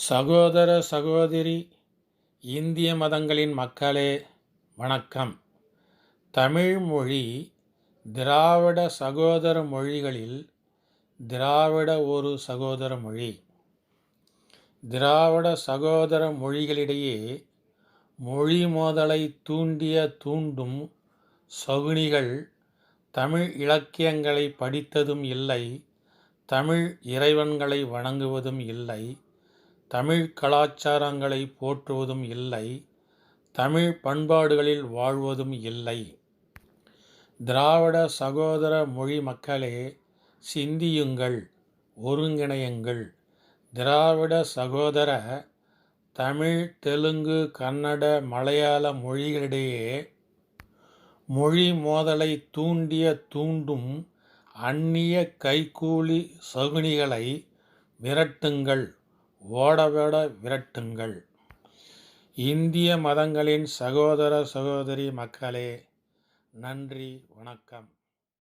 சகோதர சகோதரி இந்திய மதங்களின் மக்களே வணக்கம். தமிழ் மொழி திராவிட சகோதர மொழிகளில் திராவிட ஒரு சகோதர மொழி. திராவிட சகோதர மொழிகளிடையே மொழி மோதலை தூண்டிய தூண்டும் சகுனிகள் தமிழ் இலக்கியங்களை படித்ததும் இல்லை தமிழ் இறைவன்களை வணங்குவதும் இல்லை. தமிழ் கலாச்சாரங்களை போற்றுவதும் இல்லை தமிழ் பண்பாடுகளில் வாழ்வதும் இல்லை. திராவிட சகோதர மொழி மக்களே சிந்தியுங்கள் ஒருங்கிணையுங்கள். திராவிட சகோதர தமிழ் தெலுங்கு கன்னட மலையாள மொழிகளிடையே மொழி மோதலை தூண்டிய தூண்டும் அந்நிய கைக்கூலி சகுனிகளை விரட்டுங்கள். ஓடவிட விரட்டுங்கள். இந்திய மதங்களின் சகோதர சகோதரி மக்களே நன்றி வணக்கம்.